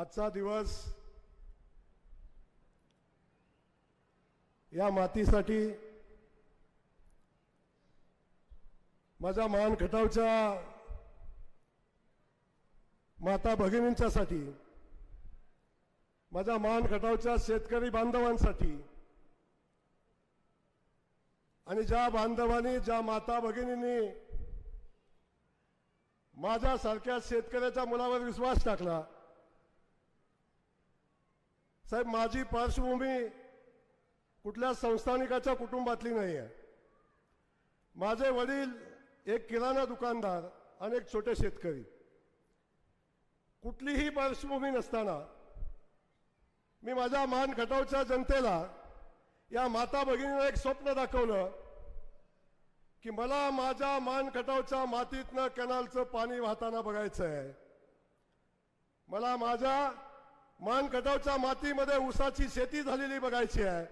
आजचा दिवस या मातीसाठी माझ्या मान खटावच्या माता भगिनींच्यासाठी माझ्या मान खटावच्या शेतकरी बांधवांसाठी आणि ज्या बांधवांनी ज्या माता भगिनींनी माझ्यासारख्या शेतकऱ्याच्या मुलावर विश्वास टाकला साहेब माझी पार्श्वभूमी कुठल्या संस्थानिकाच्या कुटुंबातली नाही आहे माझे वडील एक किराणा दुकानदार आणि एक छोटे शेतकरी. कुठलीही पार्श्वभूमी नसताना मी माझ्या मान खटावच्या जनतेला या माता भगिनीनं एक स्वप्न दाखवलं की मला माझ्या मान खटावच्या मातीतनं कॅनलचं पाणी वाहताना बघायचं आहे मला माझ्या मानखटावच्या मातीमध्ये ऊसाची शेती झालेली बघायची आहे.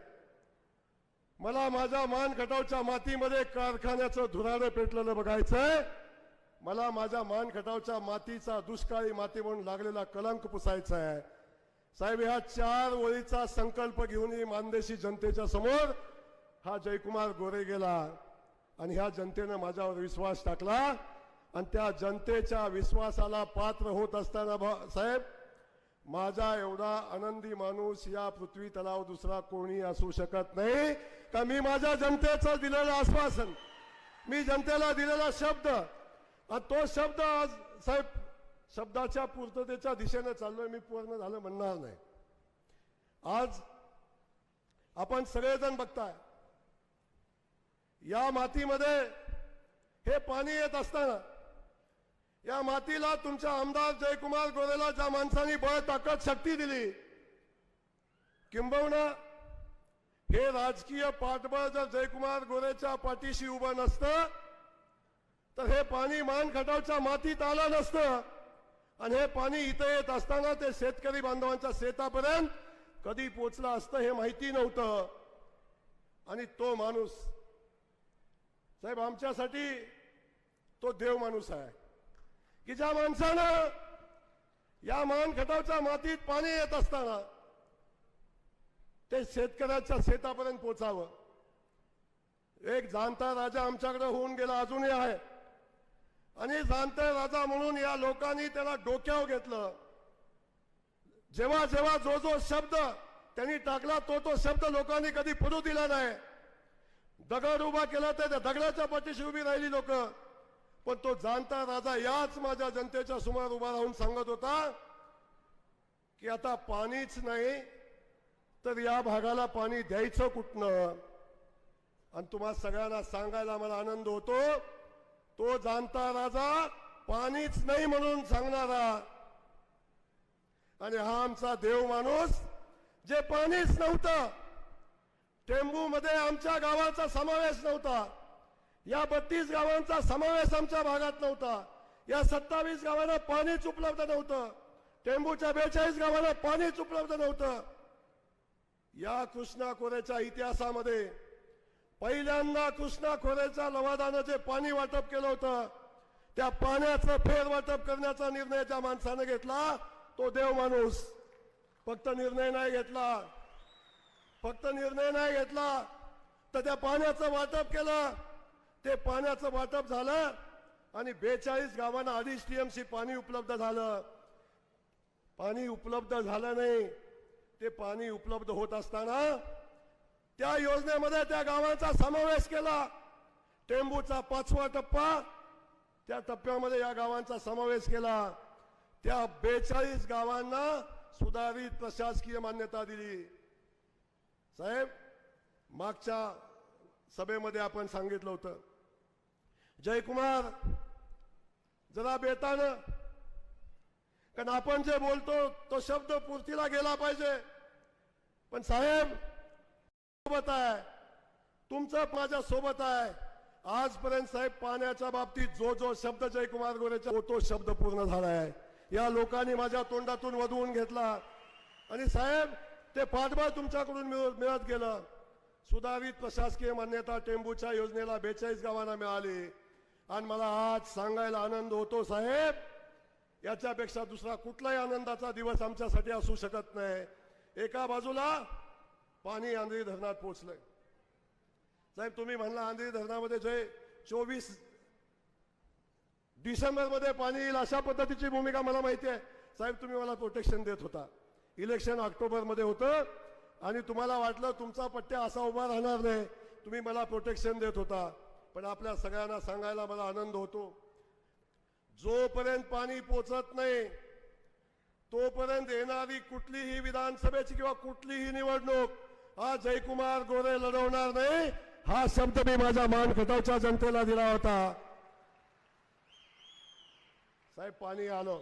मला माझ्या मानखटावच्या मातीमध्ये कारखान्याचं धुराडं पेटलेलं बघायचंय. मला माझ्या मानखटावच्या मातीचा दुष्काळी माती म्हणून लागलेला कलंक पुसायचा आहे. साहेब ह्या चार ओळीचा संकल्प घेऊन मानदेशी जनतेच्या समोर हा जयकुमार गोरे गेला आणि ह्या जनतेनं माझ्यावर विश्वास टाकला. आणि त्या जनतेच्या विश्वासाला पात्र होत असताना भा- साहेब माझा एवढा आनंदी माणूस या पृथ्वी तलाव दुसरा कोणी असू शकत नाही. का मी माझ्या जनतेचं दिलेलं आश्वासन मी जनतेला दिलेला शब्द आणि तो शब्द आज साहेब शब्दाच्या पूर्ततेच्या दिशेने चाललोय मी पूर्ण झालं म्हणणार नाही. आज आपण सगळेजण बघताय या मातीमध्ये हे पाणी येत असताना या मातीला तुमच्या आमदार जयकुमार गोरेला ज्या माणसांनी बळ ताकद शक्ती दिली किंबहुना हे राजकीय पाठबळ जर जयकुमार गोरेच्या पाठीशी उभं नसतं तर हे पाणी मान खटावच्या मातीत आलं नसतं. आणि हे पाणी इथं येत असताना ते शेतकरी बांधवांच्या शेतापर्यंत कधी पोचलं असतं हे माहिती नव्हतं. आणि तो माणूस साहेब आमच्यासाठी तो देव माणूस आहे. की ज्या माणसानं या मान खटावच्या मातीत पाणी येत असताना ते शेतकऱ्याच्या शेतापर्यंत पोचावं. एक जाणता राजा आमच्याकडे होऊन गेला अजूनही आहे. आणि जाणता राजा म्हणून या लोकांनी त्याला डोक्यावर घेतलं. जेव्हा जेव्हा जो जो शब्द त्यांनी टाकला तो तो शब्द लोकांनी कधी पडू दिला नाही. दगड उभा केला तर त्या दगडाच्या पाठीशी उभी राहिली लोक. पण तो जाणता राजा याच माझ्या जनतेच्या समोर उभा राहून सांगत होता की आता पाणीच नाही तर या भागाला पाणी द्यायचं कुठनं? आणि तुम्हा सगळ्यांना सांगायला मला आनंद होतो तो जाणता राजा पाणीच नाही म्हणून सांगणारा. आणि हा आमचा देव माणूस जे पाणीच नव्हतं टेंबू मध्ये आमच्या गावाचा समावेश नव्हता. या बत्तीस गावांचा समावेश आमच्या भागात नव्हता. या सत्तावीस गावांना पाणीच उपलब्ध नव्हतं. टेंबूच्या बेचाळीस गावांना पाणीच उपलब्ध नव्हतं. या कृष्णा खोऱ्याच्या इतिहासामध्ये पहिल्यांदा कृष्णा खोऱ्याच्या लवादानं जे पाणी वाटप केलं होतं त्या पाण्याचं फेरवाटप करण्याचा निर्णय ज्या माणसानं घेतला तो देव माणूस. फक्त निर्णय नाही घेतला. फक्त निर्णय नाही घेतला तर त्या पाण्याचं वाटप केलं ते पाण्याचं वाटप झालं आणि बेचाळीस गावांना अडीच टीएमसी पाणी उपलब्ध झालं. पाणी उपलब्ध झालं नाही. ते पाणी उपलब्ध होत असताना त्या योजनेमध्ये त्या गावांचा समावेश केला. टेंबूचा पाचवा टप्पा त्या टप्प्यामध्ये या गावांचा समावेश केला. त्या बेचाळीस गावांना सुधारित प्रशासकीय मान्यता दिली. साहेब मागच्या सभेमध्ये आपण सांगितलं होतं. जयकुमार जरा बेतानं. कारण आपण जे बोलतो तो शब्द पूर्तीला गेला पाहिजे. पण साहेब सोबत आहे. तुमचं माझ्या सोबत आहे. आजपर्यंत साहेब पाण्याच्या बाबतीत जो जो शब्द जयकुमार गोरेचा तो तो शब्द पूर्ण झाला आहे. या लोकांनी माझ्या तोंडातून वधवून घेतला. आणि साहेब ते पाठबळ तुमच्याकडून मिळत गेलं. सुधारित प्रशासकीय मान्यता टेंबूच्या योजनेला बेचाळीस गावांना मिळाली. आणि मला आज सांगायला आनंद होतो साहेब. याच्यापेक्षा दुसरा कुठलाही आनंदाचा दिवस आमच्यासाठी असू शकत नाही. एका बाजूला पाणी आंध्री धरणात पोहोचलंय. साहेब तुम्ही म्हणला आंध्री धरणामध्ये जे चोवीस डिसेंबरमध्ये पाणी येईल अशा पद्धतीची भूमिका मला माहिती आहे. साहेब तुम्ही मला प्रोटेक्शन देत होता. इलेक्शन ऑक्टोबरमध्ये होतं आणि तुम्हाला वाटलं तुमचा पट्ट्या असा उभा राहणार नाही. तुम्ही मला प्रोटेक्शन देत होता. पण आपल्या सगळ्यांना सांगायला मला आनंद होतो. जोपर्यंत पाणी पोचत नाही तोपर्यंत येणारी कुठलीही विधानसभेची किंवा कुठलीही निवडणूक हा जयकुमार गोरे लढवणार नाही हा शब्द मी माझ्या मान खटावच्या जनतेला दिला होता. साहेब पाणी आलं.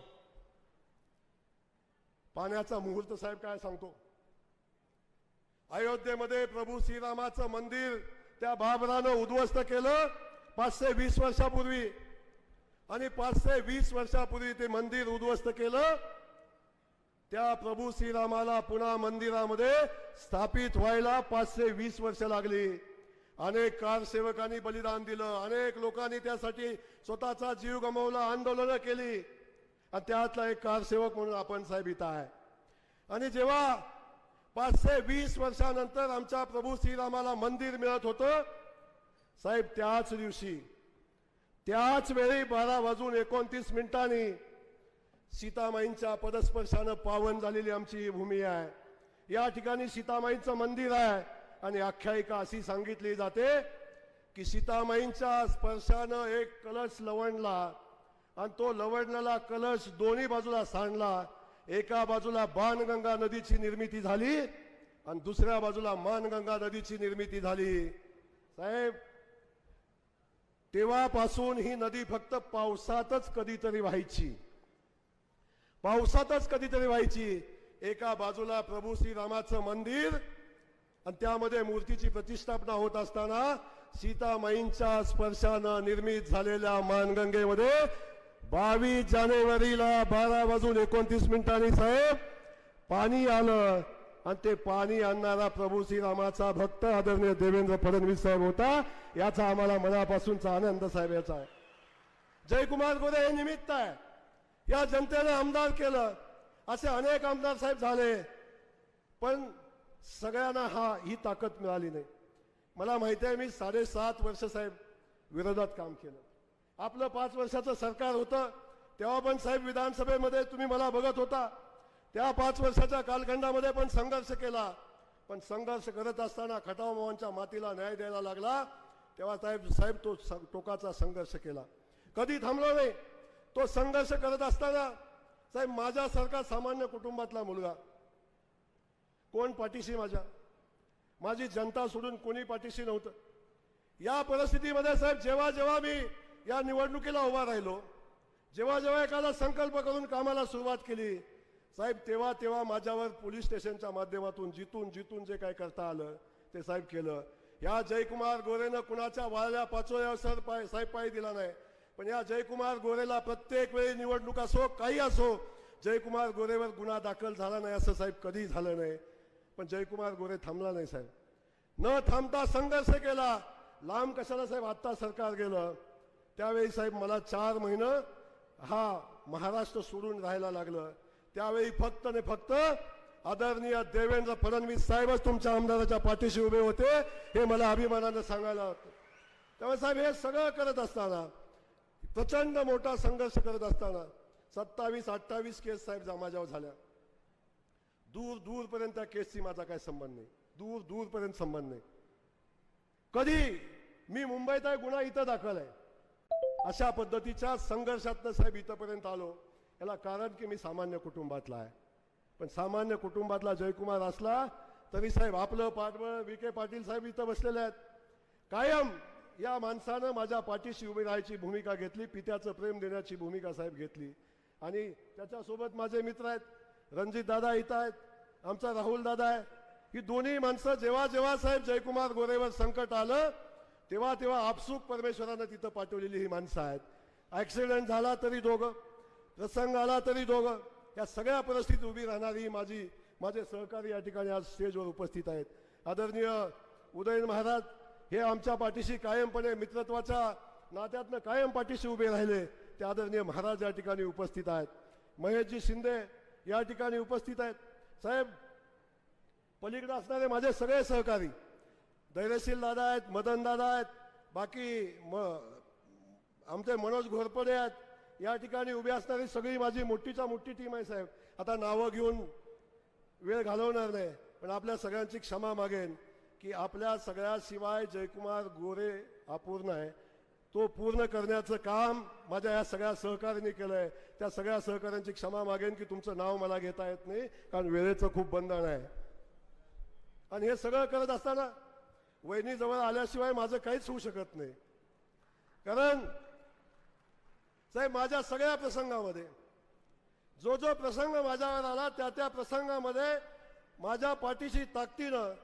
पाण्याचा मुहूर्त साहेब काय सांगतो? अयोध्येमध्ये प्रभू श्रीरामाचं मंदिर त्या बाबरानं उद्ध्वस्त केलं पाचशे वीस वर्षापूर्वी. आणि पाचशे वीस वर्षापूर्वी ते मंदिर उद्ध्वस्त केलं. त्या प्रभू श्रीरामाला पुन्हा मंदिरामध्ये स्थापित व्हायला पाचशे वीस वर्ष लागली. अनेक कारसेवकांनी बलिदान दिलं. अनेक लोकांनी त्यासाठी स्वतःचा जीव गमावला आंदोलनं केली. आणि त्यातला एक कारसेवक म्हणून आपण साहेब इथं आहे. आणि जेव्हा पाचशे वीस वर्षानंतर आमच्या प्रभू श्रीरामाला मंदिर मिळत होतं. साहेब त्याच दिवशी त्याच वेळी बारा वाजून एकोणतीस मिनिटांनी सीतामाईंच्या पदस्पर्शानं पावन झालेली आमची ही भूमी आहे. या ठिकाणी सीतामाईंचं मंदिर आहे आणि आख्यायिका अशी सांगितली जाते की सीतामाईंच्या स्पर्शानं एक कलश लवणला आणि तो लवणलेला कलश दोन्ही बाजूला सांडला. एका बाजूला बाणगंगा नदीची निर्मिती झाली आणि दुसऱ्या बाजूला मानगंगा नदीची निर्मिती झाली. साहेब तेव्हापासून ही नदी फक्त पावसातच कधीतरी व्हायची. पावसातच कधीतरी व्हायची. एका बाजूला प्रभू श्रीरामाचं मंदिर आणि त्यामध्ये मूर्तीची प्रतिष्ठापना होत असताना सीतामाईंच्या स्पर्शानं निर्मित झालेल्या मानगंगेमध्ये बावीस जानेवारीला बारा वाजून एकोणतीस मिनिटांनी साहेब पाणी आलं. आणि ते पाणी आणणारा प्रभू श्रीरामाचा भक्त आदरणीय देवेंद्र फडणवीस साहेब होता. याचा आम्हाला मनापासूनचा आनंद साहेब याचा आहे. जयकुमार गोरे हे निमित्त आहे. या जनतेने आमदार केलं. असे अनेक आमदार साहेब झाले. पण सगळ्यांना हा ही ताकद मिळाली नाही. मला माहिती आहे मी साडेसात वर्ष साहेब विरोधात काम केलं. आपलं पाच वर्षाचं सरकार होतं तेव्हा पण साहेब विधानसभेमध्ये तुम्ही मला बघत होता. त्या पाच वर्षाच्या कालखंडामध्ये पण संघर्ष केला. पण संघर्ष करत असताना खटावमावांच्या मातीला न्याय द्यायला लागला. तेव्हा साहेब साहेब तो टोकाचा संघर्ष केला. कधी थांबलो नाही. तो संघर्ष करत असताना साहेब माझ्यासारखा सामान्य कुटुंबातला मुलगा. कोण पाठीशी माझ्या? माझी जनता सोडून कोणी पाठीशी नव्हतं. या परिस्थितीमध्ये साहेब जेव्हा जेव्हा मी या निवडणुकीला उभा राहिलो. जेव्हा जेव्हा एखादा संकल्प करून कामाला सुरुवात केली साहेब तेव्हा तेव्हा माझ्यावर पोलीस स्टेशनच्या माध्यमातून जितून जितून जे काय करता आलं ते साहेब केलं. या जयकुमार गोरेनं कुणाच्या वाळल्या पाचोळ्यावर सर पाय साहेब पाय दिला नाही. पण या जयकुमार गोरेला प्रत्येक वेळी निवडणूक असो काही असो जयकुमार गोरेवर गुन्हा दाखल झाला नाही असं साहेब कधी झालं नाही. पण जयकुमार गोरे थांबला नाही साहेब. न थांबता संघर्ष केला. लांब कशाला साहेब आत्ता सरकार गेलं? त्यावेळी साहेब मला चार महिनं हा महाराष्ट्र सोडून राहायला लागलं. त्यावेळी फक्त आणि फक्त आदरणीय देवेंद्र फडणवीस साहेबच तुमच्या आमदाराच्या पाठीशी उभे होते हे मला अभिमानानं सांगायला होतं. त्यामुळे साहेब हे सगळं करत असताना प्रचंड मोठा संघर्ष करत असताना सत्तावीस अठ्ठावीस केस साहेब जा- माझ्यावर झाल्या. दूर दूरपर्यंत त्या केसशी माझा काय संबंध नाही. दूर दूरपर्यंत संबंध नाही. कधी? मी मुंबईत आहे गुन्हा इथं दाखल आहे. अशा पद्धतीच्या संघर्षातनं साहेब इथंपर्यंत आलो. याला कारण की मी सामान्य कुटुंबातला आहे. पण सामान्य कुटुंबातला जयकुमार असला तरी साहेब आपलं पाठबळ के पाटील साहेब इथं बसलेले आहेत. कायम या माणसानं माझ्या पाठीशी उभी राहायची भूमिका घेतली पित्याचं प्रेम देण्याची भूमिका साहेब घेतली. आणि त्याच्यासोबत माझे मित्र आहेत रणजित दादा इथं आहेत आमचा राहुल दादा आहे. ही दोन्ही माणसं जेव्हा जेव्हा साहेब जयकुमार गोरेवर संकट आलं तेव्हा तेव्हा आपसूक परमेश्वरानं तिथं पाठवलेली ही माणसं आहेत. ॲक्सिडेंट झाला तरी दोघं प्रसंग आला तरी दोघं या सगळ्या परिस्थितीत उभी राहणारी माझी माझे सहकारी या ठिकाणी आज स्टेजवर उपस्थित आहेत. आदरणीय उदयन महाराज हे आमच्या पाठीशी कायमपणे मित्रत्वाच्या नात्यातनं कायम पाठीशी उभे राहिले ते आदरणीय महाराज या ठिकाणी उपस्थित आहेत. महेशजी शिंदे या ठिकाणी उपस्थित आहेत. साहेब पलीकडे असणारे माझे सगळे सहकारी दैनशील दादा आहेत मदन दादा आहेत बाकी म आमचे मनोज घोरपडे आहेत. या ठिकाणी उभी असणारी सगळी माझी मोठीच्या मोठी टीम आहे साहेब. आता नावं घेऊन वेळ घालवणार नाही पण आपल्या सगळ्यांची क्षमा मागेन की आपल्या सगळ्याशिवाय जयकुमार गोरे अपूर्ण आहे. तो पूर्ण करण्याचं काम माझ्या या सगळ्या सहकार्यांनी केलं आहे त्या सगळ्या सहकाऱ्यांची क्षमा मागेन की तुमचं नाव मला घेता येत नाही कारण वेळेचं खूप बंधन आहे. आणि हे सगळं करत असताना वहिनीजवळ आल्याशिवाय माझं काहीच होऊ शकत नाही कारण साहेब माझ्या सगळ्या प्रसंगामध्ये जो जो प्रसंग माझ्यावर आला त्या त्या प्रसंगामध्ये माझ्या पाठीशी ताकदीनं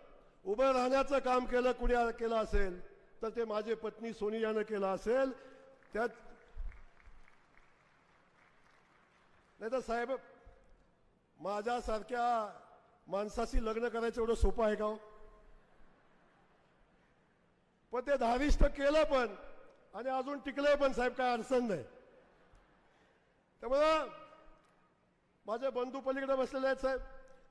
उभं राहण्याचं काम केलं कुणी केलं असेल तर ते माझी पत्नी सोनियानं केलं असेल त्यात नाही तर साहेब माझ्यासारख्या माणसाशी लग्न करायचं एवढं सोपं आहे का हो? पण ते धारिष्ट केलं पण आणि अजून टिकलंय पण साहेब काय अडचण नाही. त्यामुळं माझे बंधू पलीकडे बसलेले आहेत साहेब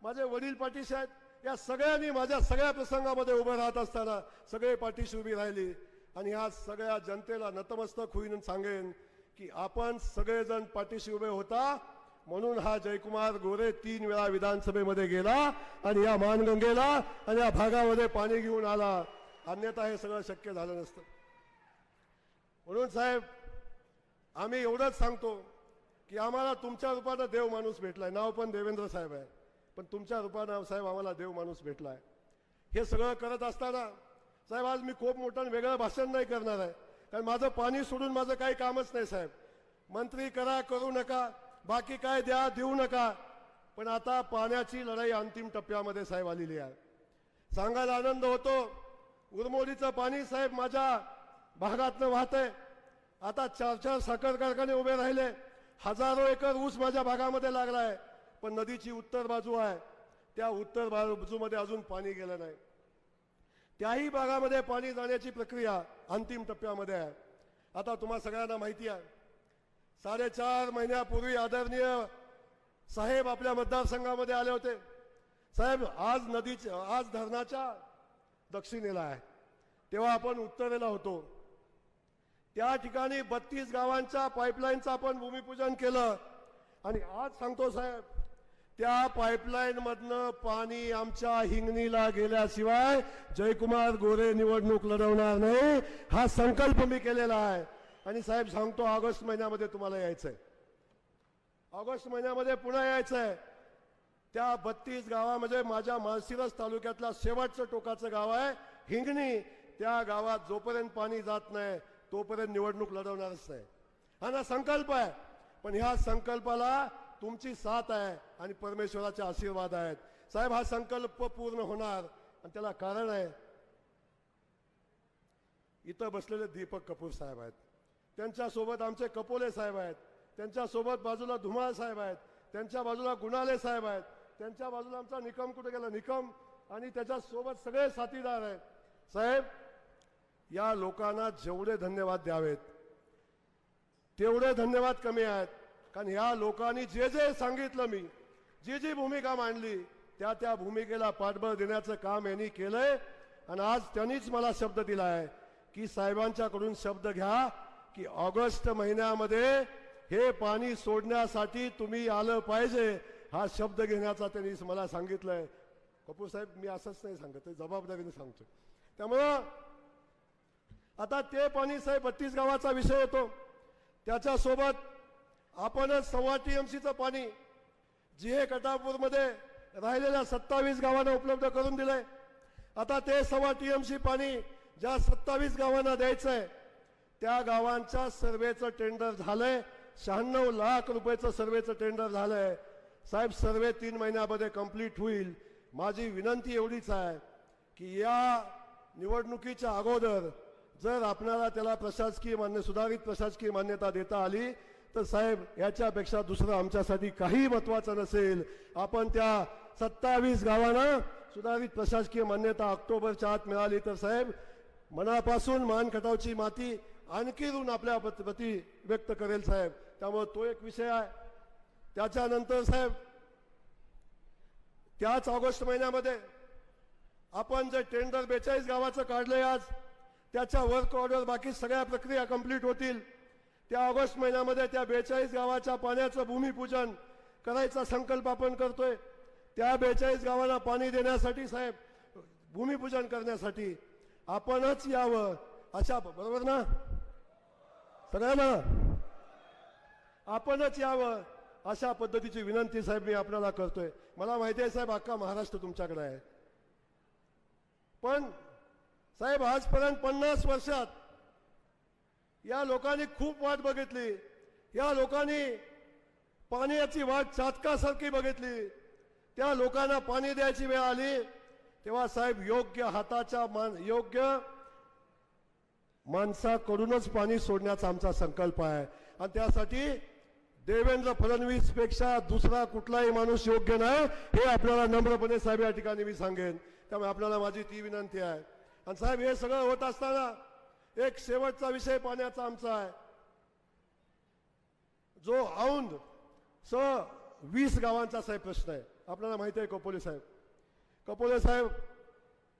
माझे वडील पाठीशी आहेत या सगळ्यांनी माझ्या सगळ्या प्रसंगामध्ये उभं राहत असताना सगळे पाठीशी उभी राहिली आणि ह्या सगळ्या जनतेला नतमस्तक होईन सांगेन की आपण सगळेजण पाठीशी उभे होता म्हणून हा जयकुमार गोरे तीन वेळा विधानसभेमध्ये गेला आणि या मानगंगेला आणि या भागामध्ये पाणी घेऊन आला. अन्यथा हे सगळं शक्य झालं नसतं. म्हणून साहेब आम्ही एवढंच सांगतो की आम्हाला तुमच्या रूपानं देव माणूस भेटलाय. नाव पण देवेंद्र साहेब आहे पण तुमच्या रूपानं साहेब आम्हाला देव माणूस भेटलाय. हे सगळं करत असताना साहेब आज मी खूप मोठं वेगळं भाषण नाही करणार आहे कारण माझं पाणी सोडून माझं काही कामच नाही साहेब. मंत्री करा करू नका बाकी काय द्या देऊ नका. पण आता पाण्याची लढाई अंतिम टप्प्यामध्ये साहेब आलेली आहे. सांगायला आनंद होतो उरमोडीचं पाणी साहेब माझ्या भागातनं आहे आता चार चार साखर कारखाने उभे राहिले. हजारो एकर ऊस माझ्या भागामध्ये लागला आहे पण नदीची उत्तर बाजू आहे. त्या उत्तर बाजूमध्ये अजून पाणी गेलं नाही. त्याही भागामध्ये पाणी जाण्याची प्रक्रिया अंतिम टप्प्यामध्ये आहे. आता तुम्हा सगळ्यांना माहिती आहे. साडेचार महिन्यापूर्वी आदरणीय साहेब आपल्या मतदारसंघामध्ये आले होते. साहेब आज नदीच्या आज धरणाच्या दक्षिणेला आहे. तेव्हा आपण उत्तरेला होतो. त्या ठिकाणी बत्तीस गावांच्या पाईपलाईनचं आपण भूमिपूजन केलं. आणि आज सांगतो साहेब त्या पाईपलाईनमधनं पाणी आमच्या हिंगणीला गेल्याशिवाय जयकुमार गोरे निवडणूक लढवणार नाही हा संकल्प मी केलेला आहे. आणि साहेब सांगतो ऑगस्ट महिन्यामध्ये तुम्हाला यायचंय. ऑगस्ट महिन्यामध्ये पुन्हा यायचंय. त्या बत्तीस गावामध्ये म्हणजे माझ्या माळशिरस तालुक्यातला शेवटचं टोकाचं गाव आहे. हिंगणी त्या गावात जोपर्यंत पाणी जात नाही तोपर्यंत निवडणूक लढवणारच नाही. हा ना संकल्प आहे. पण ह्या संकल्पाला तुमची साथ आहे आणि परमेश्वराचे आशीर्वाद आहेत. साहेब हा संकल्प पूर्ण होणार आणि त्याला कारण आहे. इथं बसलेले दीपक कपूर साहेब आहेत. त्यांच्यासोबत आमचे कपोले साहेब आहेत. त्यांच्यासोबत बाजूला धुमाळ साहेब आहेत. त्यांच्या बाजूला गुणाले साहेब आहेत. त्यांच्या बाजूला आमचा निकम कुठे गेला? निकम. आणि त्याच्यासोबत सगळे साथीदार आहेत. साहेब या लोकांना जेवढे धन्यवाद द्यावेत तेवढे धन्यवाद कमी आहेत. कारण या लोकांनी जे जे सांगितलं मी जी जी भूमिका मांडली त्या त्या भूमिकेला पाठबळ देण्याचं काम यांनी केलंय. आणि आज त्यांनीच मला शब्द दिला आहे की साहेबांच्याकडून शब्द घ्या की ऑगस्ट महिन्यामध्ये हे पाणी सोडण्यासाठी तुम्ही आलं पाहिजे. हा शब्द घेण्याचा त्यांनी मला सांगितलंय. कपूर साहेब मी असंच नाही सांगत ते जबाबदारीने सांगतो त्यामुळं आता ते पाणी साहेब बत्तीस गावाचा विषय येतो त्याच्यासोबत आपणच सव्वा टीएमसीचं पाणी जी ए कटापूरमध्ये राहिलेल्या सत्तावीस गावांना उपलब्ध करून दिलंय. आता ते सव्वा टीएमसी पाणी ज्या सत्तावीस गावांना द्यायचंय त्या गावांच्या सर्वेचं टेंडर झालंय. शहाण्णव लाख रुपयाचं सर्वेचं टेंडर झालंय. साहेब सर्वे तीन महिन्यामध्ये कंप्लीट होईल. माझी विनंती एवढीच आहे की या निवडणुकीच्या अगोदर जर आपणाला त्याला प्रशासकीय मान्य सुधारित प्रशासकीय मान्यता देता आली तर साहेब याच्यापेक्षा दुसरं आमच्यासाठी काही महत्वाचं नसेल. आपण त्या सत्तावीस गावांना सुधारित प्रशासकीय मान्यता ऑक्टोबरच्या आत मिळाली तर साहेब मनापासून मानखटावची माती आणखी ऋण आपल्या प्रति व्यक्त करेल साहेब. त्यामुळे तो एक विषय आहे. त्याच्यानंतर साहेब त्याच ऑगस्ट महिन्यामध्ये आपण जे टेंडर बेचाळीस गावाचं काढलंय आज त्याच्या वर्क ऑर्डर बाकी सगळ्या प्रक्रिया कंप्लीट होतील. त्या ऑगस्ट महिन्यामध्ये त्या बेचाळीस गावाच्या पाण्याचं भूमिपूजन करायचा संकल्प आपण करतोय. त्या बेचाळीस गावांना पाणी देण्यासाठी साहेब भूमिपूजन करण्यासाठी आपणच यावं. अशा बरोबर ना? सगळ्यांना? आपणच यावं. अशा पद्धतीची विनंती साहेब मी आपल्याला करतोय. मला माहिती आहे साहेब अख्खा महाराष्ट्र तुमच्याकडे आहे. पण साहेब आजपर्यंत पन्नास वर्षात या लोकांनी खूप वाट बघितली. या लोकांनी पाण्याची वाट चातकासारखी बघितली. त्या लोकांना पाणी द्यायची वेळ आली. तेव्हा साहेब योग्य हाताच्या मान योग्य माणसाकडूनच पाणी सोडण्याचा आमचा संकल्प आहे. आणि त्यासाठी देवेंद्र फडणवीसपेक्षा दुसरा कुठलाही माणूस योग्य नाही हे आपल्याला नम्रपणे साहेब या ठिकाणी मी सांगेन. त्यामुळे आपल्याला माझी ती विनंती आहे. आणि साहेब हे सगळं होत असताना एक शेवटचा विषय पाण्याचा आमचा आहे. जो औंध स वीस गावांचा साहेब प्रश्न आहे. आपल्याला माहिती आहे कपोले साहेब. कपोले साहेब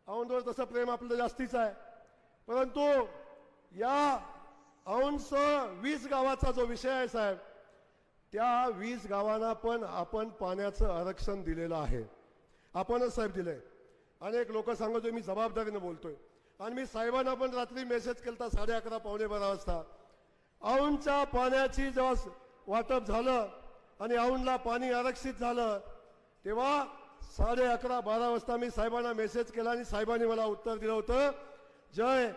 औंधवर तसं प्रेम आपलं जास्तीच आहे. परंतु या औंधस वीस गावाचा जो विषय आहे साहेब त्या वीस गावांना पण आपण पाण्याचं आरक्षण दिलेलं आहे. आपणच साहेब दिलंय. अनेक लोक सांगतोय मी जबाबदारीनं बोलतोय. आणि मी साहेबांना पण रात्री मेसेज केलता साडे अकरा पावणे बारा वाजता. औंधच्या पाण्याची जेव्हा वाटप झालं आणि औंधला पाणी आरक्षित झालं तेव्हा साडे अकरा बारा वाजता मी साहेबांना मेसेज केला आणि साहेबांनी मला उत्तर दिलं होतं जय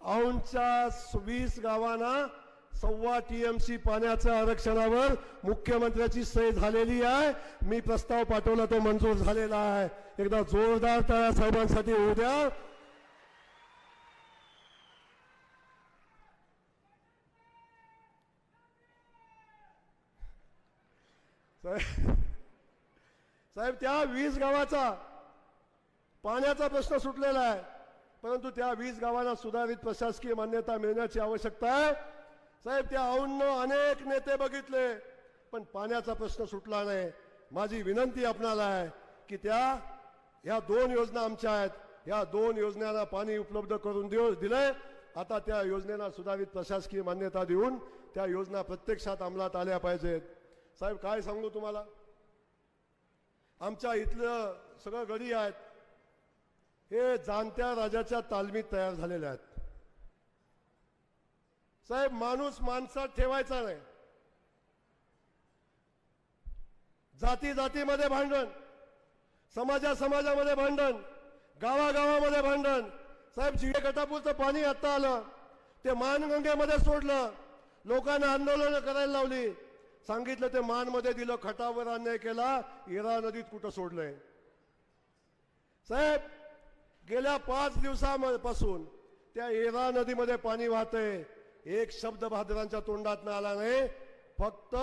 औंधच्या वीस गावांना सव्वा टीएमसी पाण्याच्या आरक्षणावर मुख्यमंत्र्याची सही झालेली आहे. मी प्रस्ताव पाठवला तो मंजूर झालेला आहे. एकदा जोरदार तळ्या साहेबांसाठी होऊ द्या. साहेब साहेब त्या वीस गावाचा पाण्याचा प्रश्न सुटलेला आहे. परंतु त्या वीस गावांना सुधारित प्रशासकीय मान्यता मिळण्याची आवश्यकता आहे. साहेब त्या औंधनं अनेक नेते बघितले पण पाण्याचा प्रश्न सुटला नाही. माझी विनंती आपणाला आहे की त्या ह्या दोन योजना आमच्या आहेत. या दोन योजनांना पाणी उपलब्ध करून देऊ दिलंय. आता त्या योजनेला सुधारित प्रशासकीय मान्यता देऊन त्या योजना प्रत्यक्षात अंमलात आल्या पाहिजेत. साहेब काय सांगू तुम्हाला? आमच्या इथलं सगळं गडी आहेत. हे जाणत्या राजाच्या तालमीत तयार झालेल्या आहेत. साहेब माणूस माणसात ठेवायचा नाही. जाती जातीमध्ये भांडण समाजा समाजामध्ये भांडण गावागावामध्ये भांडण. साहेब जिडे गटापूरचं पाणी आता आलं ते मानगंगेमध्ये सोडलं. लोकांना आंदोलन करायला लावली. सांगितलं ते मानमध्ये दिलं खटावर अन्याय केला इरा नदीत कुठं सोडलंय. साहेब गेल्या पाच दिवसापासून त्या एरा नदीमध्ये पाणी वाहतंय. एक शब्द बहादरांच्या तोंडात आला नाही फक्त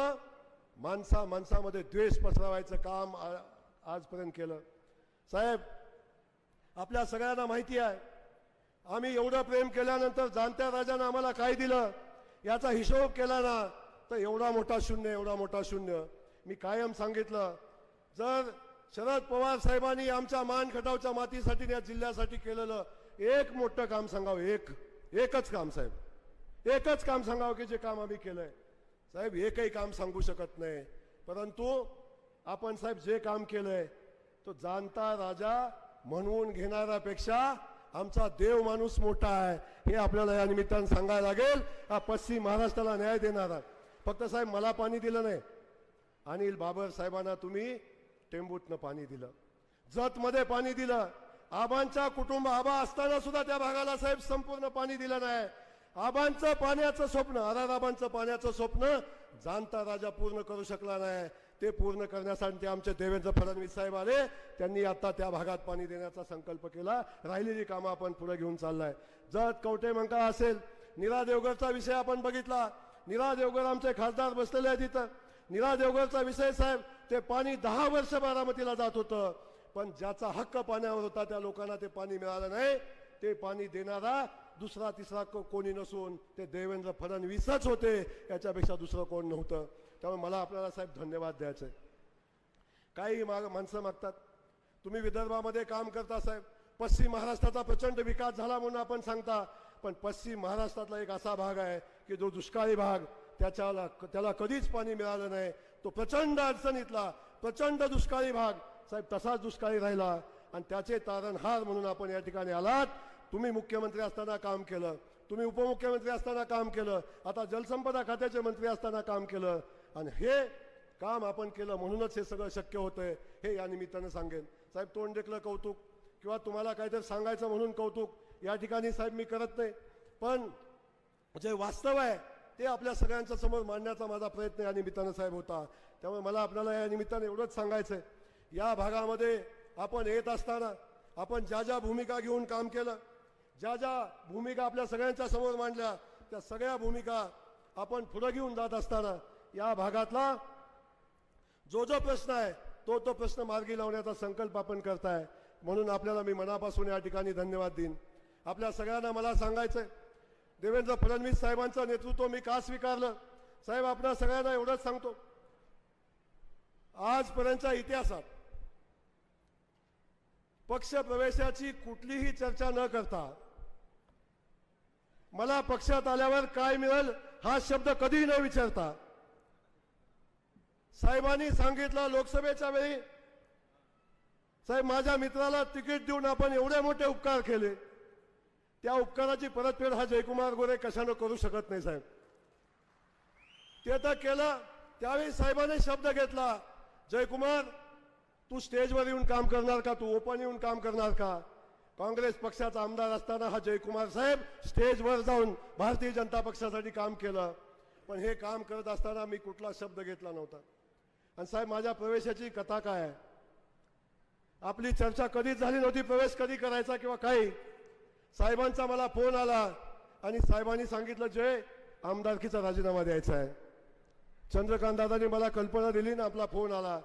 माणसा माणसामध्ये द्वेष पसरवायचं काम आ- आजपर्यंत केलं. साहेब आपल्या सगळ्यांना माहिती आहे आम्ही एवढं प्रेम केल्यानंतर जाणत्या राजानं आम्हाला काय दिलं? याचा हिशोब केला ना तर एवढा मोठा शून्य एवढा मोठा शून्य. मी कायम सांगितलं जर शरद पवार साहेबांनी आमच्या मान खटावच्या मातीसाठी या जिल्ह्यासाठी केलेलं एक मोठं काम सांगावं एक एकच काम साहेब. एकच काम सांगावं की जे काम आम्ही केलंय. साहेब एकही काम सांगू शकत नाही. परंतु आपण साहेब जे काम केलंय तो जाणता राजा म्हणून घेणाऱ्यापेक्षा आमचा देव माणूस मोठा आहे. हे आपल्याला या निमित्तानं सांगायला लागेल. हा पश्चिम महाराष्ट्राला न्याय देणारा फक्त साहेब मला पाणी दिलं नाही. अनिल बाबर साहेबांना तुम्ही टेंबूतनं पाणी दिलं. जतमध्ये पाणी दिलं. आबांच्या कुटुंब आबा असताना सुद्धा त्या भागाला साहेब संपूर्ण पाणी दिलं नाही. आबांचं पाण्याचं स्वप्न आबांचं पाण्याचं स्वप्न जाणता राजा पूर्ण करू शकला नाही. ते पूर्ण करण्यासाठी आमचे देवेंद्र फडणवीस साहेब आले. त्यांनी आता त्या भागात पाणी देण्याचा संकल्प केला. राहिलेली कामं आपण पुढे घेऊन चाललाय. जत कवटे मंका असेल निरा देवगडचा विषय आपण बघितला. निरा देवगड आमचे खासदार बसलेले आहेत तिथं निरा देवगडचा विषय साहेब ते पाणी दहा वर्ष बारामतीला जात होतं. पण ज्याचा हक्क पाण्यावर होता त्या लोकांना ते पाणी मिळालं नाही. ते पाणी देणारा दुसरा तिसरा को- कोणी नसून ते देवेंद्र फडणवीसच होते याच्यापेक्षा दुसरं कोण नव्हतं. त्यामुळे मला आपल्याला साहेब धन्यवाद द्यायचे आहे. काही माग माणसं मागतात. तुम्ही विदर्भामध्ये काम करता साहेब. पश्चिम महाराष्ट्राचा प्रचंड विकास झाला म्हणून आपण सांगता. पण पश्चिम महाराष्ट्रातला एक असा भाग आहे की जो दुष्काळी भाग त्याच्याला त्याला कधीच पाणी मिळालं नाही. तो प्रचंड अडचणीतला प्रचंड दुष्काळी भाग. साहेब तसाच दुष्काळी राहिला. आणि त्याचे तारणहार म्हणून आपण या ठिकाणी आलात. तुम्ही मुख्यमंत्री असताना काम केलं तुम्ही उपमुख्यमंत्री असताना काम केलं आता जलसंपदा खात्याचे मंत्री असताना काम केलं आणि हे काम आपण केलं म्हणूनच हे सगळं शक्य होतंय हे या निमित्तानं सांगेन. साहेब तोंड देखलं कौतुक किंवा तुम्हाला काहीतरी सांगायचं म्हणून कौतुक या ठिकाणी साहेब मी करत नाही. पण जे वास्तव आहे ते आपल्या सगळ्यांच्या समोर मांडण्याचा माझा प्रयत्न या निमित्तानं साहेब होता. त्यामुळे मला आपल्याला या निमित्तानं एवढंच सांगायचं आहे या भागामध्ये आपण येत असताना आपण ज्या ज्या भूमिका घेऊन काम केलं ज्या ज्या भूमिका आपल्या सगळ्यांच्या समोर मांडल्या त्या सगळ्या भूमिका आपण पुढे घेऊन जात असताना या भागातला जो जो प्रश्न आहे तो तो प्रश्न मार्गी लावण्याचा संकल्प आपण करताय. म्हणून आपल्याला मी मनापासून या ठिकाणी धन्यवाद देईन. आपल्या सगळ्यांना मला सांगायचंय देवेंद्र फडणवीस साहेबांचं नेतृत्व मी का स्वीकारलं? साहेब आपल्या सगळ्यांना एवढंच सांगतो. आजपर्यंतच्या इतिहासात पक्ष प्रवेशाची कुठलीही चर्चा न करता मला पक्षात आल्यावर काय मिळेल हा शब्द कधीही न विचारता. साहेबांनी सांगितलं लोकसभेच्या वेळी साहेब माझ्या मित्राला तिकीट देऊन आपण एवढे मोठे उपकार केले. त्या उपकाराची परतफेड हा जयकुमार गोरे कशानं करू शकत नाही साहेब. ते तर केलं. त्यावेळी साहेबांनी शब्द घेतला जयकुमार तू स्टेजवर येऊन काम करणार का? तू ओपन येऊन काम करणार का? काँग्रेस पक्षाचा आमदार असताना हा जयकुमार साहेब स्टेजवर जाऊन भारतीय जनता पक्षासाठी काम केलं. पण हे काम करत असताना मी कुठला शब्द घेतला नव्हता. आणि साहेब माझ्या प्रवेशाची कथा काय आहे? आपली चर्चा कधीच झाली नव्हती प्रवेश कधी करायचा किंवा काही. साहेबांचा मला फोन आला आणि साहेबांनी सांगितलं जय आमदारकीचा राजीनामा द्यायचा आहे. चंद्रकांतदादांनी मला कल्पना दिली ना आपला फोन आला.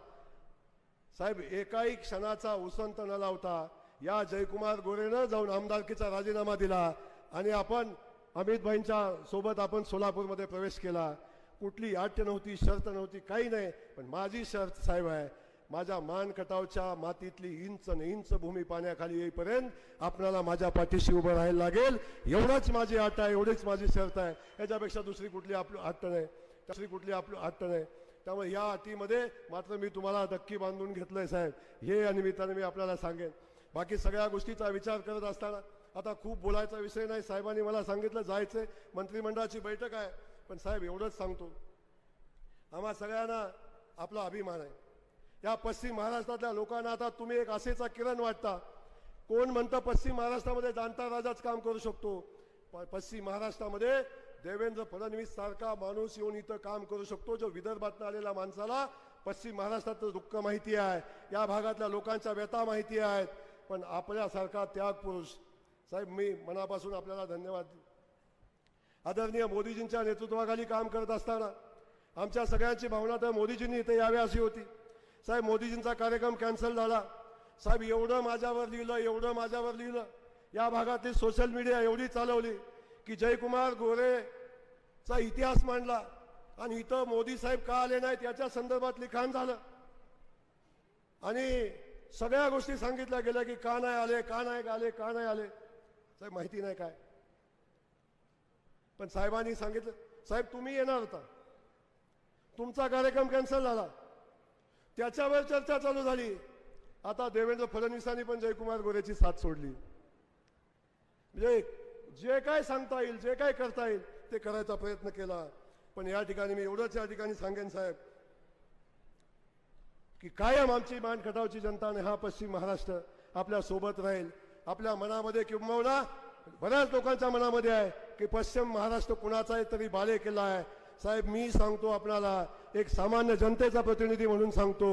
साहेब एकाही क्षणाचा उसंत न लावता या जयकुमार गोरेनं जाऊन आमदारकीचा राजीनामा दिला आणि आपण अमित भाईंच्या सोबत आपण सोलापूरमध्ये प्रवेश केला. कुठली अट नव्हती शर्त नव्हती काही नाही. पण माझी शर्त साहेब आहे माझ्या मान कटावच्या मातीतली इंच न इंच भूमी पाण्याखाली येईपर्यंत आपल्याला माझ्या पाठीशी उभं राहायला लागेल. एवढाच माझी आट आहे एवढीच माझी शर्त आहे. याच्यापेक्षा दुसरी कुठली आपली अट नाही. दुसरी कुठली आपली अट नाही. त्यामुळे या अटीमध्ये मात्र मी तुम्हाला धक्की बांधून घेतलंय साहेब. हे या निमित्ताने मी आपल्याला सांगेन. बाकी सगळ्या गोष्टीचा विचार करत असताना आता खूप बोलायचा विषय नाही. साहेबांनी मला सांगितलं जायचं मंत्रिमंडळाची बैठक आहे. पण साहेब एवढंच सांगतो. आम्हा सगळ्यांना आपला अभिमान आहे. या पश्चिम महाराष्ट्रातल्या लोकांना आता तुम्ही एक आशेचा किरण वाटता. कोण म्हणतं पश्चिम महाराष्ट्रामध्ये जाणता राजाच काम करू शकतो. पश्चिम महाराष्ट्रामध्ये देवेंद्र फडणवीस सारखा माणूस येऊन इथं काम करू शकतो जो विदर्भातनं आलेल्या माणसाला पश्चिम महाराष्ट्रातलं दुःख माहिती आहे. या भागातल्या लोकांच्या व्यथा माहिती आहेत. पण आपल्यासारखा त्याग पुरुष साहेब मी मनापासून आपल्याला धन्यवाद आदरणीय मोदीजींच्या नेतृत्वाखाली काम करत असताना आमच्या सगळ्यांची भावना तर मोदीजींनी इथे यावे अशी होती. साहेब मोदीजींचा कार्यक्रम कॅन्सल झाला. साहेब एवढं माझ्यावर लिहिलं एवढं माझ्यावर लिहिलं. या भागातील सोशल मीडिया एवढी चालवली की जयकुमार गोरेचा इतिहास मांडला आणि इथं मोदी साहेब का आले नाहीत याच्या संदर्भात लिखाण झालं. आणि सगळ्या गोष्टी सांगितल्या गेल्या की का नाही आले का नाही आले का नाही आले. साहेब माहिती नाही काय. पण साहेबांनी सांगितलं साहेब तुम्ही येणार होता. तुमचा कार्यक्रम कॅन्सल झाला. त्याच्यावर चर्चा चालू झाली. आता देवेंद्र फडणवीसांनी पण जयकुमार गोरेची साथ सोडली. म्हणजे जे काय सांगता येईल जे काय करता येईल ते करायचा प्रयत्न केला. पण या ठिकाणी मी एवढंच या ठिकाणी सांगेन साहेब. की कायम आमची मानखटावची जनता आणि हा पश्चिम महाराष्ट्र आपल्यासोबत राहील. आपल्या मनामध्ये किंबहुना बऱ्याच लोकांच्या मनामध्ये आहे की पश्चिम महाराष्ट्र कुणाचा आहे तरी बाले केला आहे. साहेब मी सांगतो आपणाला एक सामान्य जनतेचा प्रतिनिधी म्हणून सांगतो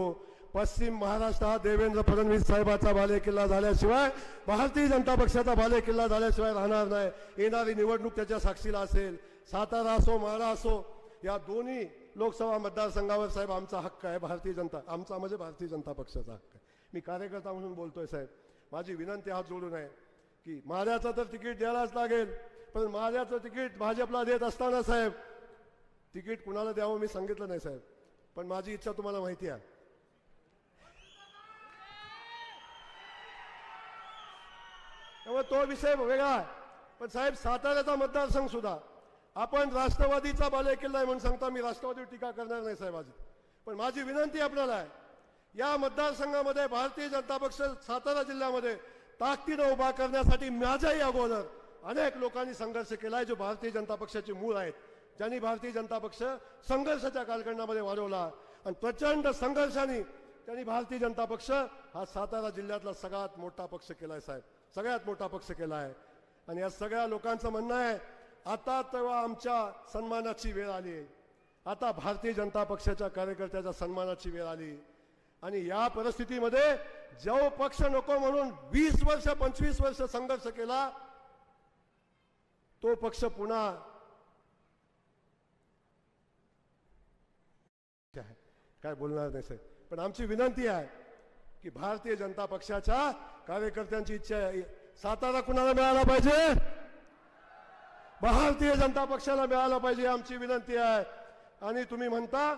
पश्चिम महाराष्ट्र हा देवेंद्र फडणवीस साहेबाचा बाले किल्ला झाल्याशिवाय भारतीय जनता पक्षाचा बाले किल्ला झाल्याशिवाय राहणार नाही. येणारी निवडणूक त्याच्या साक्षीला असेल. सातारा असो माळा असो या दोन्ही लोकसभा मतदारसंघावर साहेब आमचा हक्क आहे भारतीय जनता आमचा म्हणजे भारतीय जनता पक्षाचा हक्क आहे. मी कार्यकर्ता म्हणून बोलतोय साहेब. माझी विनंती हात जोडून आहे की माझ्याचं तर तिकीट द्यायलाच लागेल पण माझ्याचं तिकीट भाजपला देत असताना साहेब तिकीट कुणाला द्यावं मी सांगितलं नाही साहेब पण माझी इच्छा तुम्हाला माहिती आहे. त्यामुळे तो विषय वेगळा आहे. पण साहेब साताऱ्याचा मतदारसंघ सुद्धा आपण राष्ट्रवादीचा बालेकिल्ला आहे म्हणून सांगता मी राष्ट्रवादीवर टीका करणार नाही साहेब आज पण माझी विनंती आपल्याला आहे या मतदारसंघामध्ये भारतीय जनता पक्ष सातारा जिल्ह्यामध्ये ताकदीनं उभा करण्यासाठी माझ्याही अगोदर अनेक लोकांनी संघर्ष केला आहे जो भारतीय जनता पक्षाचे मूळ आहेत ज्यांनी भारतीय जनता पक्ष संघर्षाच्या कालखंडामध्ये वाढवला. आणि प्रचंड संघर्षाने त्यांनी भारतीय जनता पक्ष हा सातारा जिल्ह्यातला सगळ्यात मोठा पक्ष केला आहे साहेब. सगळ्यात मोठा पक्ष केला आहे आणि या सगळ्या लोकांचं म्हणणं आहे आता तेव्हा आमच्या सन्मानाची वेळ आली. आता भारतीय जनता पक्षाच्या कार्यकर्त्याच्या सन्मानाची वेळ आली. आणि या परिस्थितीमध्ये जो पक्ष नको म्हणून वीस वर्ष पंचवीस वर्ष संघर्ष केला तो पक्ष पुन्हा काय बोलणार नाही साहेब. पण आमची विनंती आहे की भारतीय जनता पक्षाच्या कार्यकर्त्यांची इच्छा आहे सातारा कुणाला मिळाला पाहिजे? भारतीय जनता पक्षाला मिळाला पाहिजे आमची विनंती आहे. आणि तुम्ही म्हणता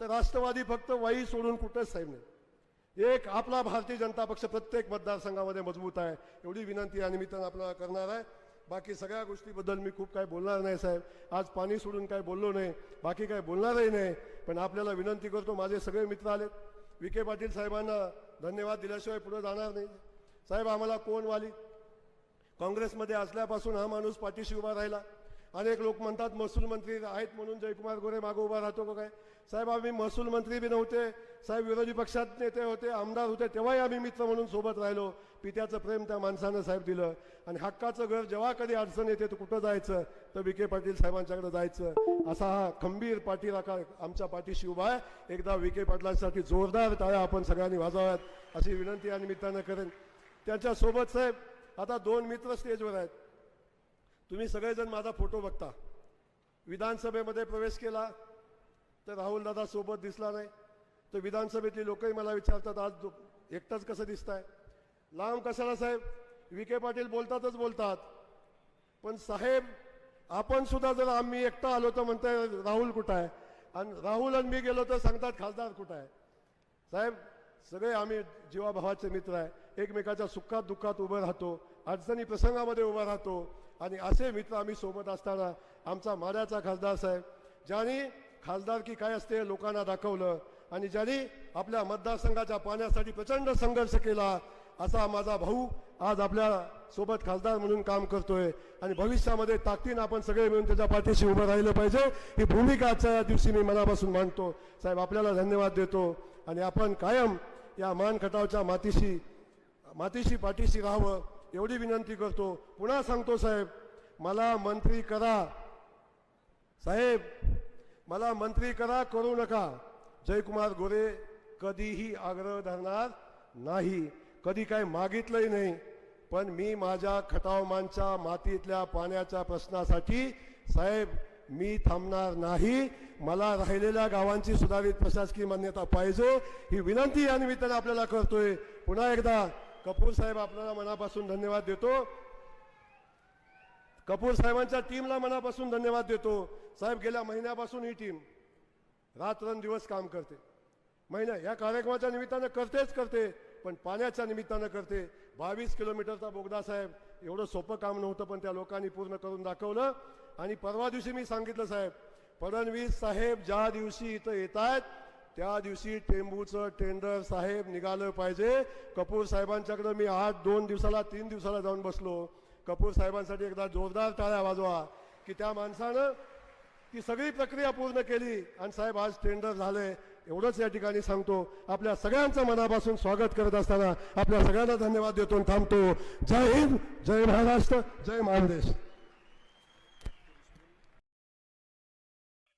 तर राष्ट्रवादी फक्त वाई सोडून कुठंच साहेब नाही. एक आपला भारतीय जनता पक्ष प्रत्येक मतदारसंघामध्ये मजबूत आहे एवढी विनंती या निमित्तानं आपल्याला करणार आहे. बाकी सगळ्या गोष्टीबद्दल मी खूप काय बोलणार नाही साहेब. आज पाणी सोडून काय बोललो नाही बाकी काय बोलणारही नाही पण आपल्याला विनंती करतो माझे सगळे मित्र आले विखे पाटील साहेबांना धन्यवाद दिल्याशिवाय पुढे जाणार नाही. साहेब आम्हाला कोण वाली? काँग्रेसमध्ये असल्यापासून हा माणूस पाठीशी उभा राहिला. अनेक लोक म्हणतात महसूल मंत्री आहेत म्हणून जयकुमार गोरे मागं उभा राहतो का काय? साहेब आम्ही महसूल मंत्री बी नव्हते. साहेब विरोधी पक्षात नेते होते आमदार होते तेव्हाही आम्ही मित्र म्हणून सोबत राहिलो. पित्याचं प्रेम त्या माणसानं साहेब दिलं. आणि हक्काचं घर जेव्हा कधी अडचण येते तर कुठं जायचं? तर विखे पाटील साहेबांच्याकडे जायचं. असा हा खंबीर पाटील आका आमच्या पाठीशी उभा आहे. एकदा विखे पाटलांसाठी जोरदार टाळ्या आपण सगळ्यांनी वाजवाव्यात. अशी विनंती या निमित्तानं करेन. त्यांच्यासोबत साहेब आता दोन मित्र स्टेजवर आहेत. तुम्ही सगळेजण माझा फोटो बघता. विधानसभेमध्ये प्रवेश केला तर राहुल दादा सोबत दिसला नाही. तर विधानसभेतली लोकही मला विचारतात आज एकटाच कसं आहे लांब कशाला साहेब? विखे पाटील बोलतातच बोलतात. पण साहेब आपण सुद्धा जर आम्ही एकटा आलो तर म्हणताय राहुल कुठं आहे? आणि राहुल आणि मी गेलो तर सांगतात खासदार कुठं आहे? साहेब सगळे आम्ही जीवाभावाचे मित्र आहे. एकमेकाच्या सुखात दुःखात उभं राहतो. अडचणी प्रसंगामध्ये उभा राहतो. आणि असे मित्र आम्ही सोबत असताना आमचा माड्याचा खासदार साहेब ज्यांनी खासदारकी काय असते लोकांना दाखवलं आणि ज्यांनी आपल्या मतदारसंघाच्या पाण्यासाठी प्रचंड संघर्ष केला असा माझा भाऊ आज आपल्यासोबत खासदार म्हणून काम करतोय. आणि भविष्यामध्ये ताकदीनं आपण सगळे मिळून त्याच्या पाठीशी उभं राहिलं पाहिजे. ही भूमिका आजच्या या दिवशी मी मनापासून मांडतो. साहेब आपल्याला धन्यवाद देतो. आणि आपण कायम या मानखटावच्या मातीशी मातीशी पाठीशी राहावं. एवढी विनंती करतो. पुन्हा सांगतो साहेब मला मंत्री करा. साहेब मला मंत्री करा करू नका. जयकुमार गोरे कधीही आग्रह धरणार नाही. कधी काय मागितलंही नाही. पण मी माझ्या खटावमानच्या मातीतल्या पाण्याच्या प्रश्नासाठी साहेब मी थांबणार नाही. मला राहिलेल्या गावांची सुधारित प्रशासकीय मान्यता पाहिजे. ही विनंती या निमित्ताने आपल्याला करतोय. पुन्हा एकदा कपूर साहेब आपल्याला मनापासून धन्यवाद देतो. कपूर साहेबांच्या टीमला मनापासून धन्यवाद देतो. साहेब गेल्या महिन्यापासून ही टीम रात्रंदिवस काम करते. महिना या कार्यक्रमाच्या निमित्तानं करतेच करते पण पाण्याच्या निमित्तानं करते. बावीस किलोमीटरचा बोगदा साहेब एवढं सोपं काम नव्हतं पण त्या लोकांनी पूर्ण करून दाखवलं. आणि परवा दिवशी मी सांगितलं साहेब फडणवीस साहेब ज्या दिवशी इथं येत आहेत त्या दिवशी टेंबूचं टेंडर साहेब निघालं पाहिजे. कपूर साहेबांच्याकडे मी आठ दोन दिवसाला तीन दिवसाला जाऊन बसलो. कपूर साहेबांसाठी एकदा जोरदार टाळ्या वाजवा की त्या माणसानं ती सगळी प्रक्रिया पूर्ण केली आणि साहेब आज टेंडर झाले एवढंच या ठिकाणी सांगतो. आपल्या सगळ्यांचं मनापासून स्वागत करत असताना आपल्या सगळ्यांना धन्यवाद देतो आणि थांबतो. जय हिंद जय महाराष्ट्र जय मानदेश